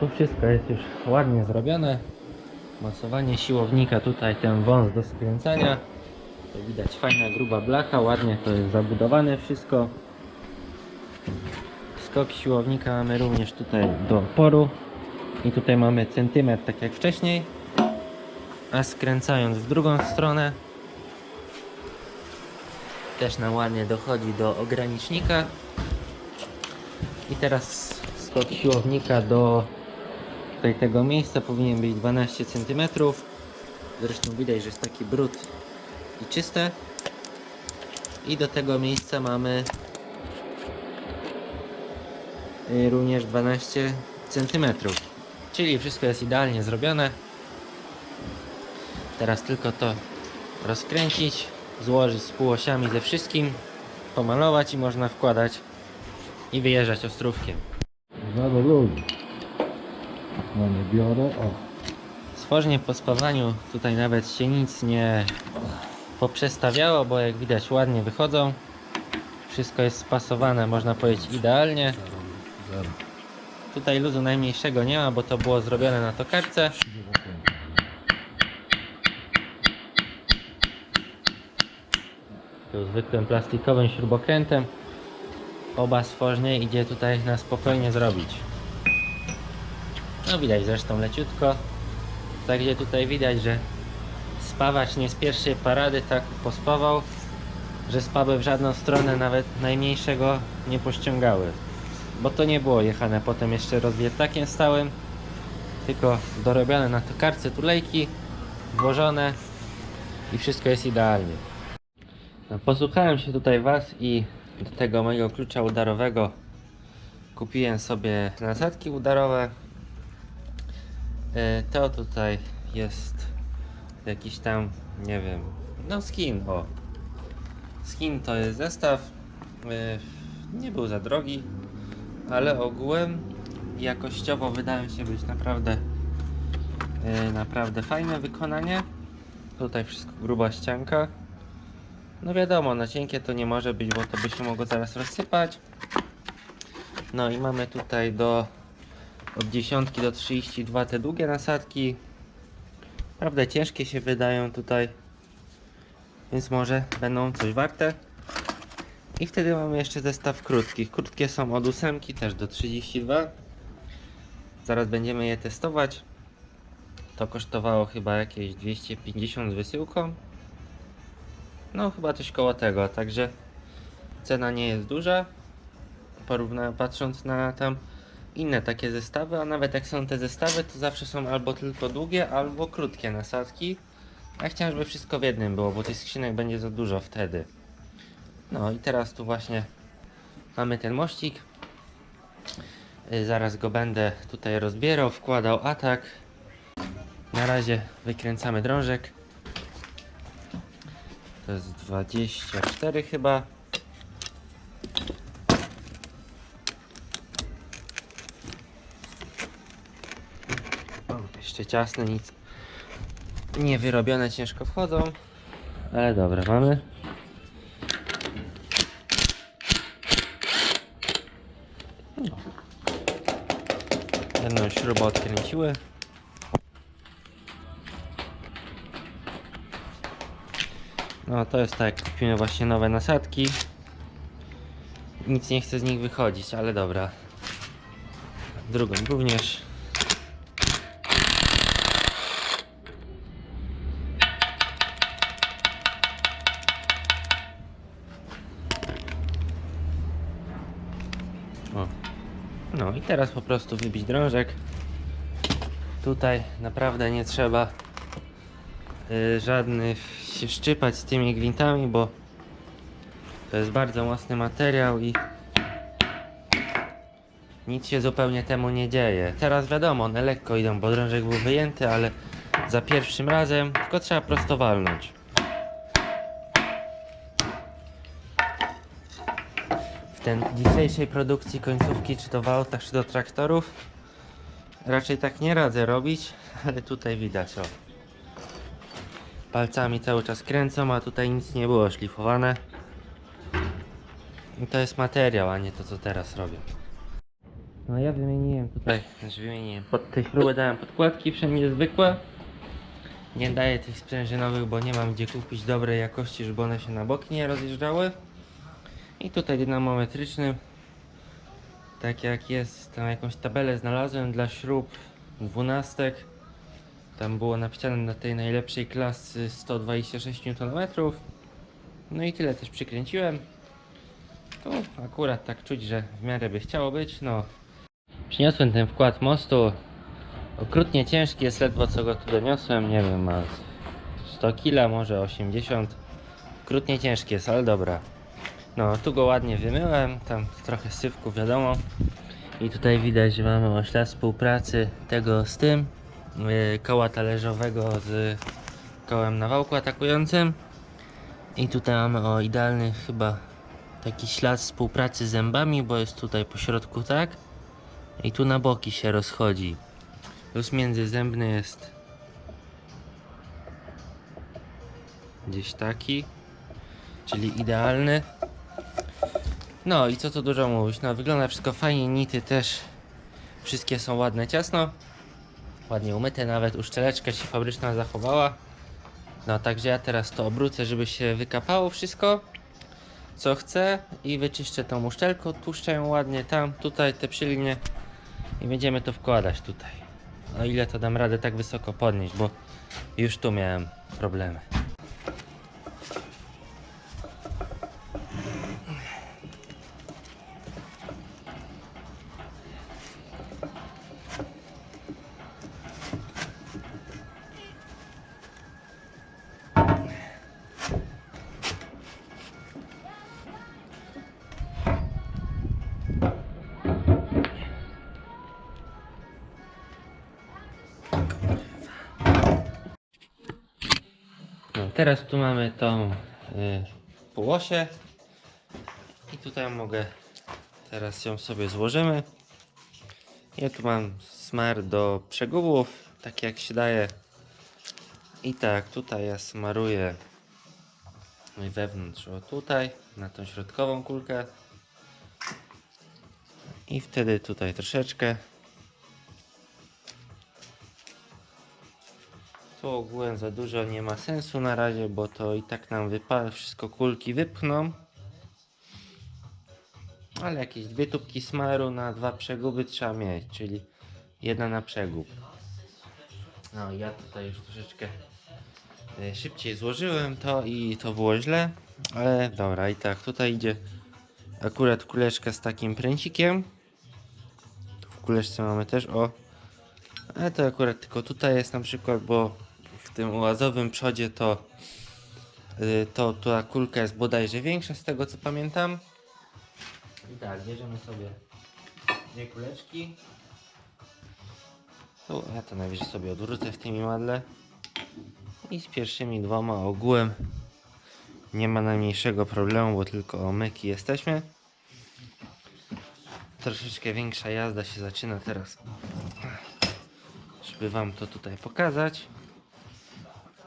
Tu wszystko jest już ładnie zrobione. Mocowanie siłownika, tutaj ten wąs do skręcania. To widać fajna gruba blacha, ładnie to jest zabudowane wszystko. Skok siłownika mamy również tutaj do oporu. I tutaj mamy centymetr, tak jak wcześniej. A skręcając w drugą stronę też nam ładnie dochodzi do ogranicznika. I teraz skok siłownika do tutaj tego miejsca powinien być 12 cm. Zresztą widać, że jest taki brud i czyste. I do tego miejsca mamy y, również 12 cm. Czyli wszystko jest idealnie zrobione. Teraz tylko to rozkręcić, złożyć z półosiami ze wszystkim, pomalować i można wkładać i wyjeżdżać ostrówkiem. Do ludzi. No nie biorę, o. Stworznie po spawaniu tutaj nawet się nic nie poprzestawiało, bo jak widać ładnie wychodzą. Wszystko jest spasowane, można powiedzieć idealnie. Zero. Tutaj luzu najmniejszego nie ma, bo to było zrobione na tokarce. Tu zwykłym plastikowym śrubokrętem. Oba stworznie idzie tutaj na spokojnie zrobić. No widać zresztą leciutko. Także tutaj widać, że spawacz nie z pierwszej parady tak pospawał, że spawy w żadną stronę nawet najmniejszego nie pościągały. Bo to nie było jechane potem jeszcze rozwiertakiem stałym, tylko dorobione na tokarce tulejki, włożone i wszystko jest idealnie. No, posłuchałem się tutaj Was i do tego mojego klucza udarowego kupiłem sobie nasadki udarowe. E, To tutaj jest jakiś tam, nie wiem, no skin, o. Skin to jest zestaw, e, nie był za drogi, ale ogółem jakościowo wydaje się być naprawdę e, naprawdę fajne wykonanie. Tutaj wszystko gruba ścianka. No wiadomo, na cienkie to nie może być, bo to by się mogło zaraz rozsypać. No i mamy tutaj do od 10 do 32 te długie nasadki. Prawda ciężkie się wydają tutaj, więc może będą coś warte. I wtedy mamy jeszcze zestaw krótkich. Krótkie są od 8 też do 32. Zaraz będziemy je testować. To kosztowało chyba jakieś 250 z wysyłką. No chyba coś koło tego, także cena nie jest duża. Porówna, patrząc na tam inne takie zestawy, a nawet jak są te zestawy, to zawsze są albo tylko długie, albo krótkie nasadki. A chciałem, żeby wszystko w jednym było, bo tych skrzynek będzie za dużo wtedy. No i teraz tu właśnie mamy ten mościk. Y, Zaraz go będę tutaj rozbierał, wkładał atak. Na razie wykręcamy drążek. To jest 24 chyba. Ciasne, nic nie wyrobione, ciężko wchodzą. Ale dobra, mamy. No. Jedną śrubę odkręciły. No to jest tak, kupimy właśnie nowe nasadki. Nic nie chce z nich wychodzić, ale dobra. Drugą również. O. No i teraz po prostu wybić drążek. Tutaj naprawdę nie trzeba y, żadnych się szczypać z tymi gwintami, bo to jest bardzo mocny materiał i nic się zupełnie temu nie dzieje. Teraz wiadomo, one lekko idą, bo drążek był wyjęty, ale za pierwszym razem tylko trzeba prosto walnąć. Ten dzisiejszej produkcji końcówki, czy to w autach, czy do traktorów, raczej tak nie radzę robić, ale tutaj widać, o. Palcami cały czas kręcą, a tutaj nic nie było szlifowane. I to jest materiał, a nie to co teraz robię. No ja wymieniłem tutaj, znaczy wymieniłem, pod tej śrubę dałem podkładki wszędzie zwykłe. Nie daję tych sprężynowych, bo nie mam gdzie kupić dobrej jakości, żeby one się na boki nie rozjeżdżały. I tutaj dynamometryczny, tak jak jest, tam jakąś tabelę znalazłem dla śrub dwunastek. Tam było napisane na tej najlepszej klasy 126 Nm. No i tyle też przykręciłem. Tu akurat tak czuć, że w miarę by chciało być. No, Przyniosłem ten wkład mostu. Okrutnie ciężki jest ledwo co go tu doniosłem. Nie wiem, ma 100 kg, może 80. Okrutnie ciężki jest, ale dobra. No, tu go ładnie wymyłem. Tam trochę syfku, wiadomo. I tutaj widać, że mamy o ślad współpracy tego z tym. Yy, koła talerzowego z kołem na wałku atakującym. I tutaj mamy o idealny chyba taki ślad współpracy zębami, bo jest tutaj po środku tak. I tu na boki się rozchodzi. Plus międzyzębny jest gdzieś taki, czyli idealny. No i co tu dużo mówić, no wygląda wszystko fajnie, nity też wszystkie są ładne ciasno, ładnie umyte, nawet uszczeleczka się fabryczna zachowała. No także ja teraz to obrócę, żeby się wykapało wszystko co chcę i wyczyszczę tą uszczelką, tłuszczę ją ładnie tam, tutaj te przylinie i będziemy to wkładać tutaj. O ile to dam radę tak wysoko podnieść, bo już tu miałem problemy. Mamy tą y, i tutaj mogę teraz ją sobie złożymy. Ja tu mam smar do przegubów, tak jak się daje. I tak, tutaj ja smaruję wewnątrz, o tutaj, na tą środkową kulkę. I wtedy tutaj troszeczkę. Tu ogółem za dużo nie ma sensu na razie, bo to i tak nam wypa wszystko kulki wypchną. Ale jakieś dwie tubki smaru na dwa przeguby trzeba mieć, czyli jedna na przegub. No ja tutaj już troszeczkę e, szybciej złożyłem to i to było źle, ale dobra i tak tutaj idzie akurat kuleczka z takim pręcikiem. Tu w kuleczce mamy też o ale to akurat tylko tutaj jest na przykład, bo w tym ułazowym przodzie to, y, to ta kulka jest bodajże większa z tego co pamiętam. I tak, bierzemy sobie dwie kuleczki. Tu ja to najwyżej sobie odwrócę w tym imadle. I z pierwszymi dwoma ogółem nie ma najmniejszego problemu, bo tylko o myki jesteśmy. Troszeczkę większa jazda się zaczyna teraz żeby wam to tutaj pokazać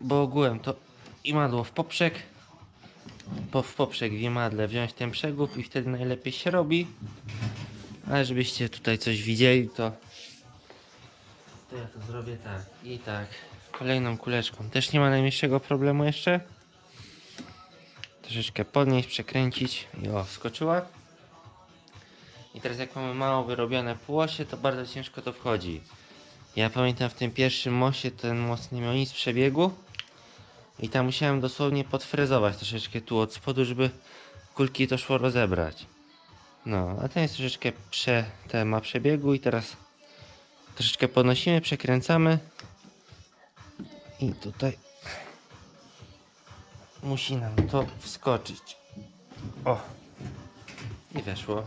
bo ogółem to imadło w poprzek po w poprzek w imadle wziąć ten przegub i wtedy najlepiej się robi. Ale żebyście tutaj coś widzieli to to ja to zrobię tak i tak. Kolejną kuleczką. Też nie ma najmniejszego problemu jeszcze. Troszeczkę podnieść, przekręcić i o, skoczyła. I teraz jak mamy mało wyrobione półosie to bardzo ciężko to wchodzi. Ja pamiętam w tym pierwszym moście ten most nie miał nic przebiegu i tam musiałem dosłownie podfrezować troszeczkę tu od spodu, żeby kulki to szło rozebrać. No, a ten jest troszeczkę prze, ten ma przebiegu i teraz troszeczkę podnosimy, przekręcamy i tutaj musi nam to wskoczyć. O! I weszło.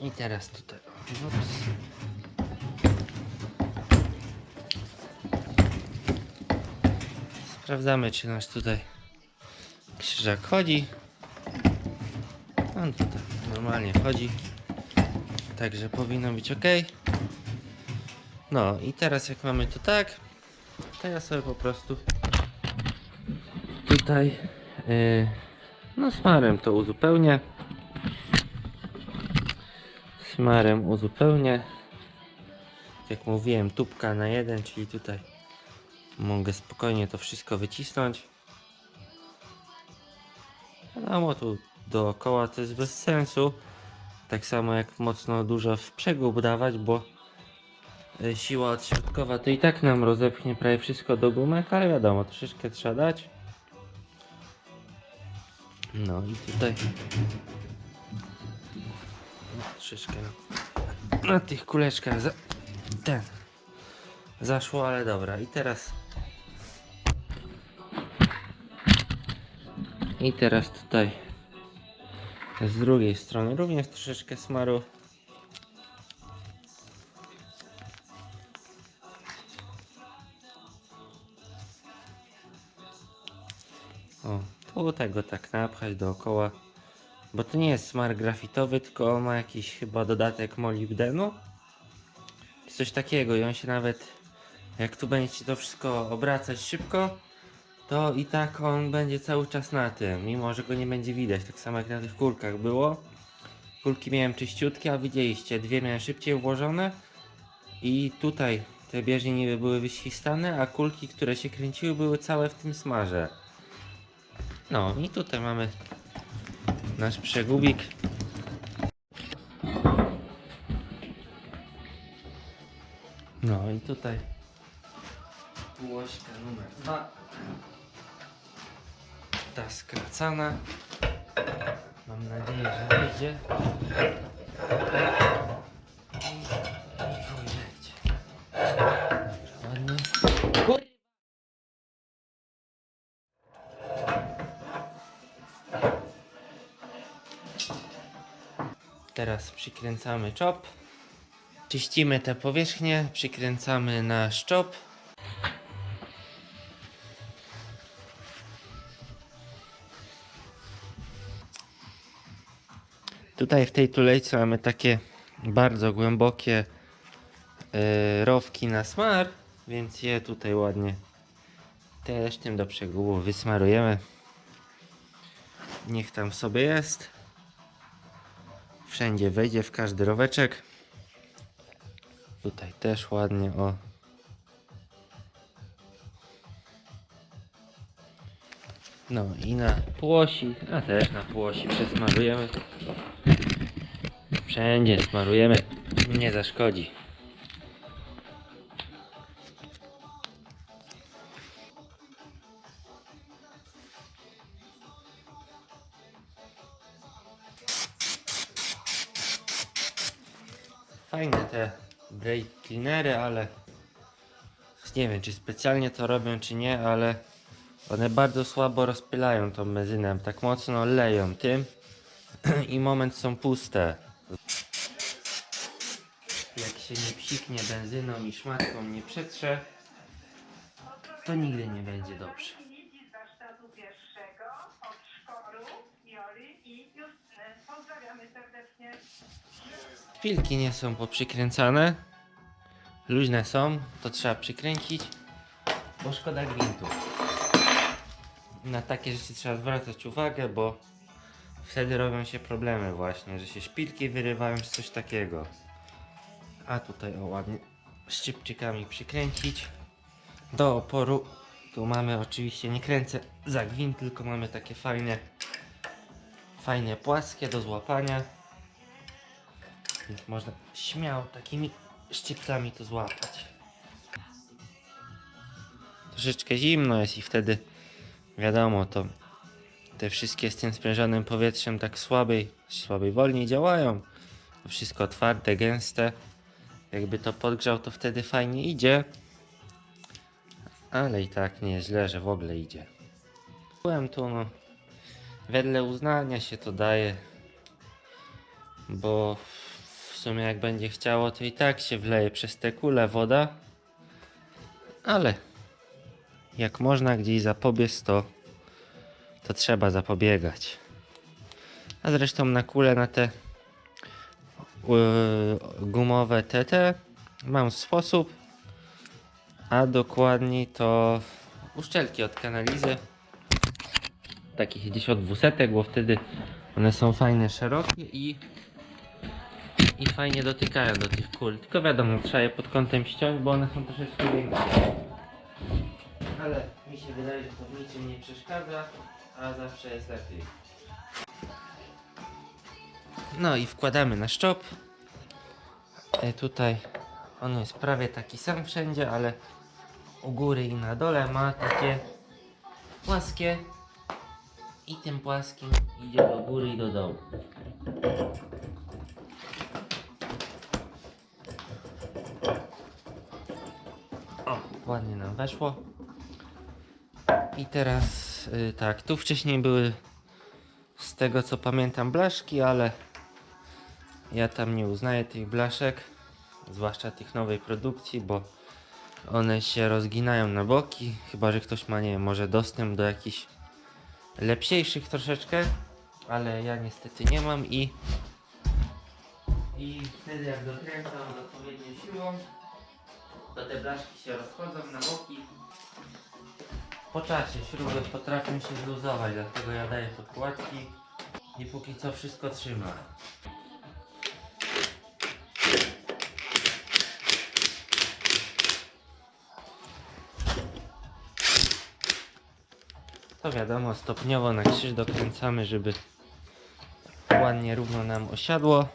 I teraz tutaj. Ups. Sprawdzamy, czy nasz tutaj krzyżak chodzi. On tutaj normalnie chodzi. Także powinno być ok. No i teraz jak mamy to tak, to ja sobie po prostu tutaj yy, no smarem to uzupełnię. smarem uzupełnię. Jak mówiłem, tubka na jeden, czyli tutaj mogę spokojnie to wszystko wycisnąć. Wiadomo, tu dookoła to jest bez sensu. Tak samo jak mocno dużo w przegub dawać, bo y, siła odśrodkowa to i tak nam rozepchnie prawie wszystko do gumek, ale wiadomo, troszeczkę trzeba dać. No i tutaj troszeczkę na, na tych kuleczkach za, ten zaszło, ale dobra. I teraz i teraz tutaj z drugiej strony również troszeczkę smaru. O, tu tego tak napchać dookoła. Bo to nie jest smar grafitowy, tylko ma jakiś chyba dodatek molibdenu. Coś takiego i on się nawet, jak tu będziecie to wszystko obracać szybko, to i tak on będzie cały czas na tym, mimo że go nie będzie widać, tak samo jak na tych kulkach było. Kulki miałem czyściutkie, a widzieliście, dwie miałem szybciej włożone i tutaj te bieżnie niby były wyświstane, a kulki, które się kręciły były całe w tym smarze. No i tutaj mamy nasz przegubik. No i tutaj łośka numer dwa. Ta skracana. Mam nadzieję, że wyjdzie. Teraz przykręcamy czop. Czyścimy te powierzchnie, przykręcamy na szczop. Tutaj w tej tulejce mamy takie bardzo głębokie yy, rowki na smar, więc je tutaj ładnie też tym do przegubu wysmarujemy. Niech tam sobie jest. Wszędzie wejdzie w każdy roweczek. Tutaj też ładnie o. No i na płosi, a też na płosi przesmarujemy. Wszędzie smarujemy, nie zaszkodzi. Fajne te brake cleanery, ale nie wiem czy specjalnie to robią czy nie, ale one bardzo słabo rozpylają tą benzynę, tak mocno leją tym i moment są puste. Jak się nie psiknie benzyną i szmatką nie przetrze, to nigdy nie będzie dobrze. Szpilki nie są poprzykręcane. Luźne są, to trzeba przykręcić, bo szkoda gwintu. Na takie rzeczy trzeba zwracać uwagę, bo wtedy robią się problemy właśnie, że się szpilki wyrywają czy coś takiego. A tutaj o ładnie szczypczykami przykręcić do oporu. Tu mamy oczywiście nie kręcę za gwint, tylko mamy takie fajne, fajne płaskie do złapania. Więc można śmiało takimi szczypcami to złapać. Troszeczkę zimno jest i wtedy wiadomo to te wszystkie z tym sprężonym powietrzem tak słabiej, słabiej wolniej działają. Wszystko twarde, gęste. Jakby to podgrzał to wtedy fajnie idzie. Ale i tak nie jest źle, że w ogóle idzie. Byłem tu no wedle uznania się to daje bo w sumie jak będzie chciało, to i tak się wleje przez te kule woda. Ale jak można gdzieś zapobiec, to, to trzeba zapobiegać. A zresztą na kule, na te gumowe TT mam sposób, a dokładniej to uszczelki od kanalizy. Takich gdzieś od 200, bo wtedy one są fajne, szerokie i i fajnie dotykają do tych kul. Tylko wiadomo, trzeba je pod kątem ściąć, bo one są troszeczkę większe. Ale mi się wydaje, że to w niczym nie przeszkadza, a zawsze jest lepiej. No i wkładamy na szczop. E, tutaj on jest prawie taki sam wszędzie, ale u góry i na dole ma takie płaskie i tym płaskim idzie do góry i do dołu. O, ładnie nam weszło. I teraz y, tak, tu wcześniej były z tego co pamiętam blaszki, ale ja tam nie uznaję tych blaszek, zwłaszcza tych nowej produkcji, bo one się rozginają na boki, chyba że ktoś ma, nie wiem, może dostęp do jakichś lepsiejszych troszeczkę, ale ja niestety nie mam i i wtedy jak dokręcam odpowiednią siłą, to te blaszki się rozchodzą na boki. Po czasie śruby potrafią się zluzować, dlatego ja daję podkładki i póki co wszystko trzyma. To wiadomo, stopniowo na krzyż dokręcamy, żeby ładnie równo nam osiadło,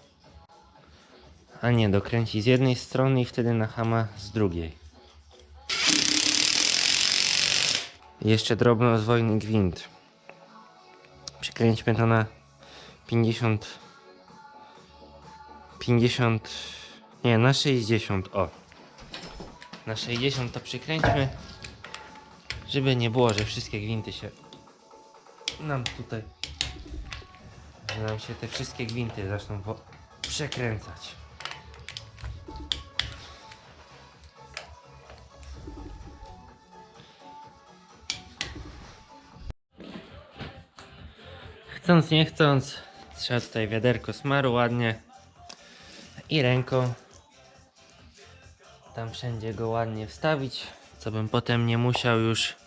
a nie dokręcić z jednej strony i wtedy na hama z drugiej. Jeszcze drobno rozwojny gwint. Przykręćmy to na 50 50 nie, na 60 o na 60 to przykręćmy żeby nie było, że wszystkie gwinty się nam tutaj że nam się te wszystkie gwinty zaczną przekręcać. Chcąc nie chcąc trzeba tutaj wiaderko smaru ładnie i ręką tam wszędzie go ładnie wstawić, co bym potem nie musiał już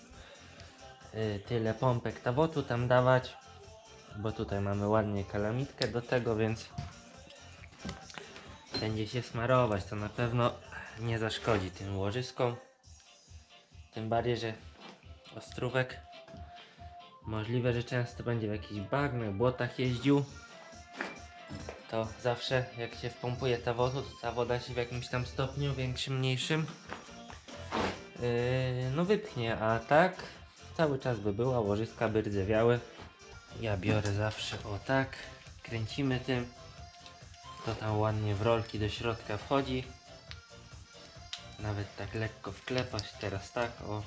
tyle pompek tawotu tam dawać, bo tutaj mamy ładnie kalamitkę do tego, więc będzie się smarować, to na pewno nie zaszkodzi tym łożyskom. Tym bardziej, że ostrówek możliwe, że często będzie w jakichś bagnach, błotach jeździł. To zawsze jak się wpompuje ta woda, to ta woda się w jakimś tam stopniu, większym, mniejszym, yy, no wypchnie, a tak cały czas by była, łożyska by rdzewiały. Ja biorę zawsze o tak, kręcimy tym, to tam ładnie w rolki do środka wchodzi. Nawet tak lekko wklepać, teraz tak, o.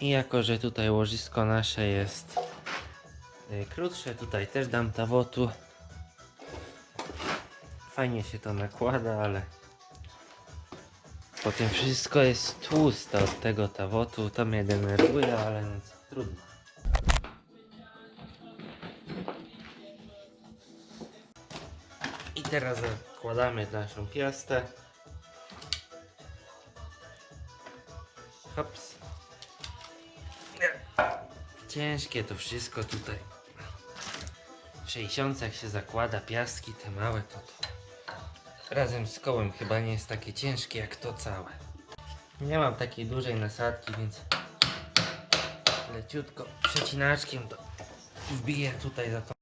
I jako, że tutaj łożysko nasze jest y, krótsze, tutaj też dam tawotu. Fajnie się to nakłada, ale potem wszystko jest tłuste od tego tawotu. To mnie denerwuje, ale nic, trudno. I teraz zakładamy naszą piastę. Hops. Ciężkie to wszystko tutaj. W 60 jak się zakłada piastki te małe to, to razem z kołem chyba nie jest takie ciężkie jak to całe. Nie mam takiej dużej nasadki, więc leciutko przecinaczkiem to wbiję tutaj za tą